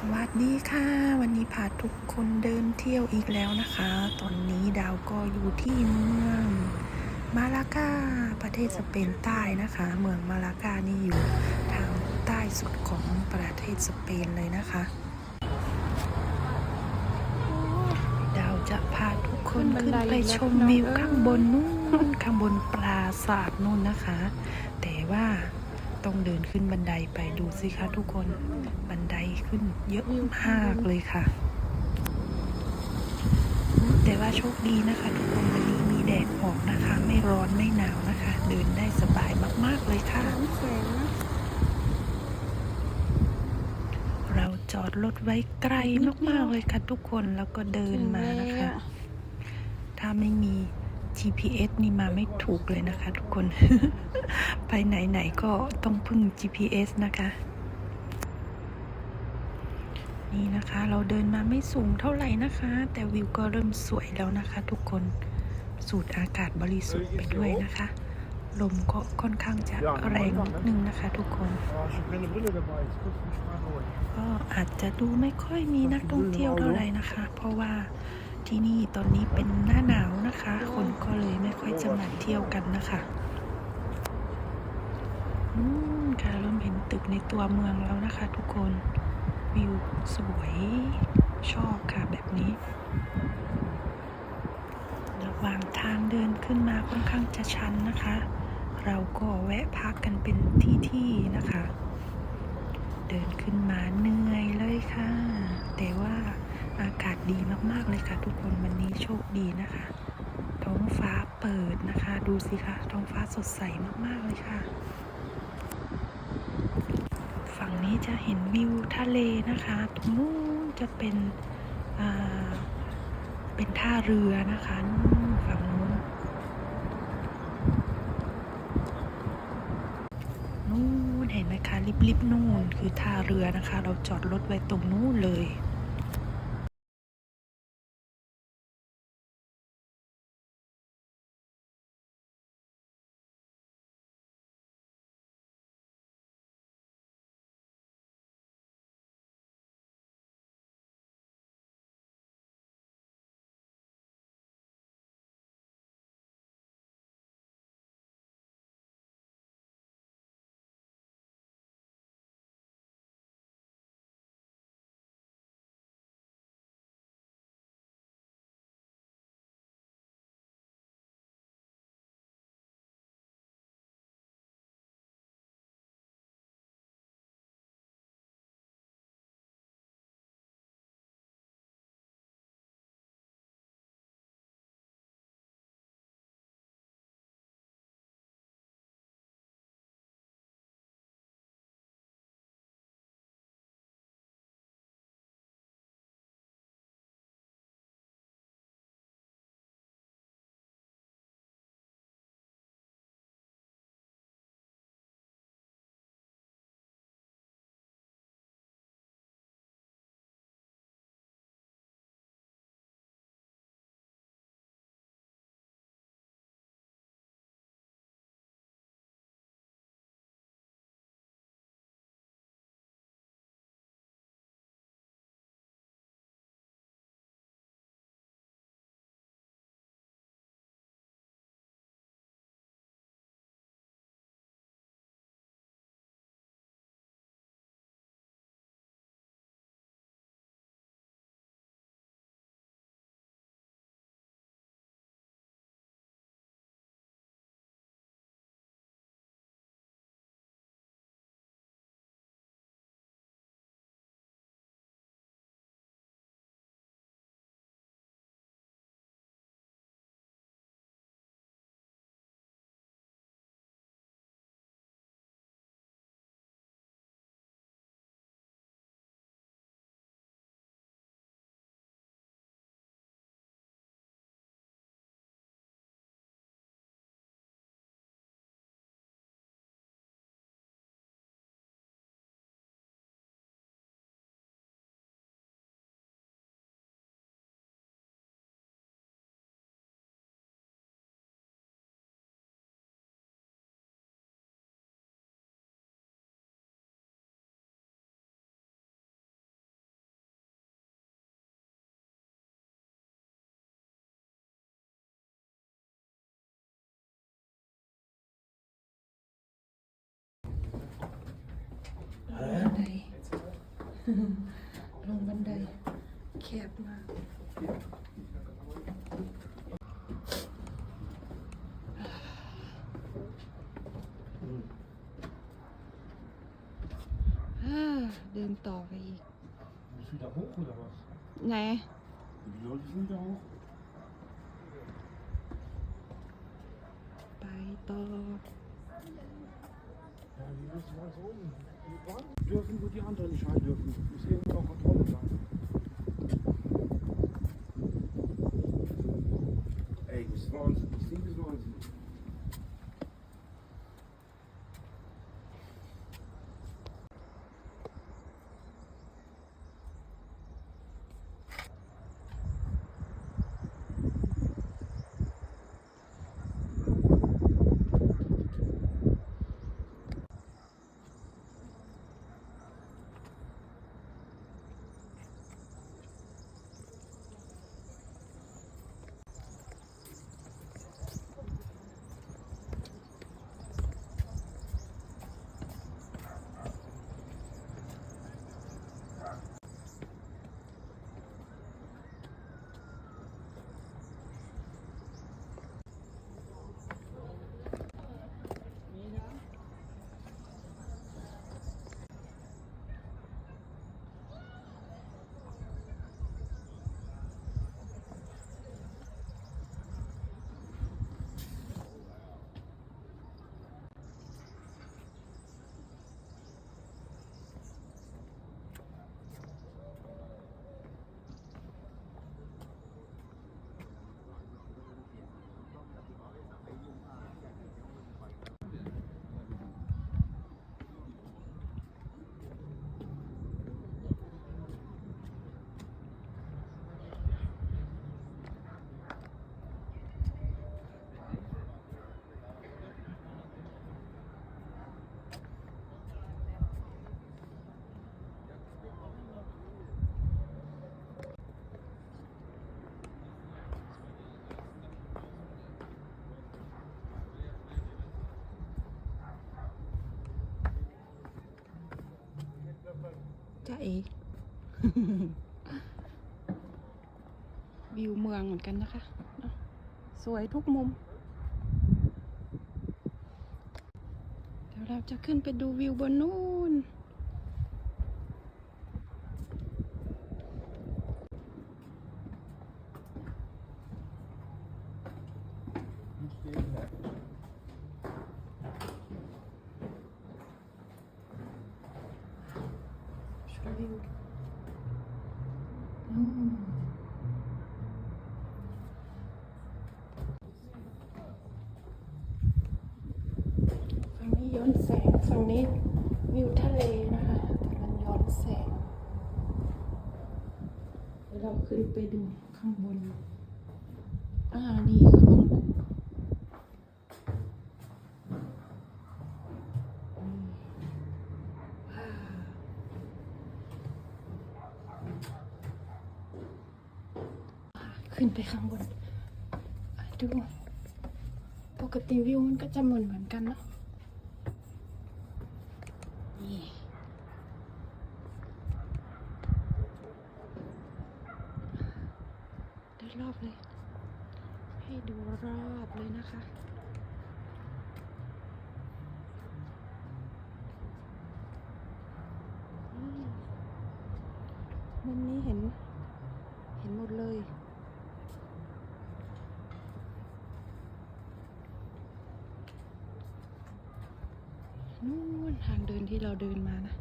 สวัสดีค่ะ วันนี้พาทุกคนเดินเที่ยวอีกแล้วนะคะ ตอนนี้ดาวก็อยู่ที่เมืองมาลากาประเทศสเปนใต้นะคะ เมืองมาลากานี่อยู่ทางใต้สุดของประเทศสเปนเลยนะคะดาวจะพาทุกคนขึ้นไปชมวิวข้างบนนู่นข้างบนปราสาทนู่นนะคะ แต่ว่า ต้องเดินขึ้นบันไดไปดูสิคะทุกคนบันไดขึ้นเยอะมากเลยค่ะ แต่ว่าโชคดีนะคะ ทุกคนวันนี้มีแดดออกนะคะ ไม่ร้อนไม่หนาวนะคะ เดินได้สบายมากๆเลยค่ะน้ำแข็งนะเราจอดรถไว้ไกลมากๆเลยค่ะทุกคนแล้วก็เดินมานะคะ ถ้าไม่มี GPS นี่มาไม่ถูกเลยนะคะ ทุกคน ไปไหนๆก็ต้องพึ่ง GPS นะคะ นี่นะคะ เราเดินมาไม่สูงเท่าไหร่นะคะ แต่วิวก็เริ่มสวยแล้วนะคะ ทุกคนสูดอากาศบริสุทธิ์ไปด้วยนะคะ ลมก็ค่อนข้างจะแรงนิดนึงนะคะ ทุกคน ก็อาจจะดูไม่ค่อยมีนักท่องเที่ยวเท่าไหร่นะคะ เพราะว่า ที่นี่ตอนนี้เป็นหน้าหนาวนะคะ คนก็เลยไม่ค่อยจะมาเที่ยวกันนะคะอืมค่ะเริ่มเห็นตึกในตัวเมืองแล้วนะคะ ทุกคนวิวสวยชอบค่ะแบบนี้ระหว่างทางเดินขึ้นมาค่อนข้างจะชันนะคะ เราก็แวะพักกันเป็นที่ๆนะคะ เดินขึ้นมาเหนื่อยเลยค่ะ แต่ว่าากาศดีมากๆเลยค่ะทุกคนวันนี้โชคดีนะคะ ท้องฟ้าเปิดนะคะ ดูสิคะท้องฟ้าสดใสมากๆเลยค่ะ ฝั่งนี้จะเห็นวิวทะเลนะคะตรงนู้นจะเป็นเป็นท่าเรือนะคะนู่นฝั่งนู้นนู่นเห็นไหมคะริบๆนู่นคือท่าเรือนะคะ เราจอดรถไว้ตรงนู้นเลย บันไดลงบันไดแคบมากอ่าเดินต่อไปอีก Bist du da hoch oder was? ไหน Die Leute sind da hoch. ไปต่อ die anderen nicht rein dürfen. Muss irgendwo auch Kontrolle sein. จ้าเอวิวเมืองเหมือนกันนะคะ สวยทุกมุม เดี๋ยวเราจะขึ้นไปดูวิวบนนู้น วิวอืมฝั่งนี้ ย้อนแสงฝั่งนี้วิวทะเลนะคะแต่มันย้อนแสงเดี๋ยวเราขึ้นไปดูข้างบนอ่านี่ข้างบนนี่ว้าวขึ้นไปข้างบนดู ปกติวิวมันก็จะเหมือนเหมือนกันเนอะ นี่เดินรอบเลย ให้ดูรอบเลยนะคะอืมมุมนี้เห็น เห็นหมดเลย นู่น ที่เราเดินมานะ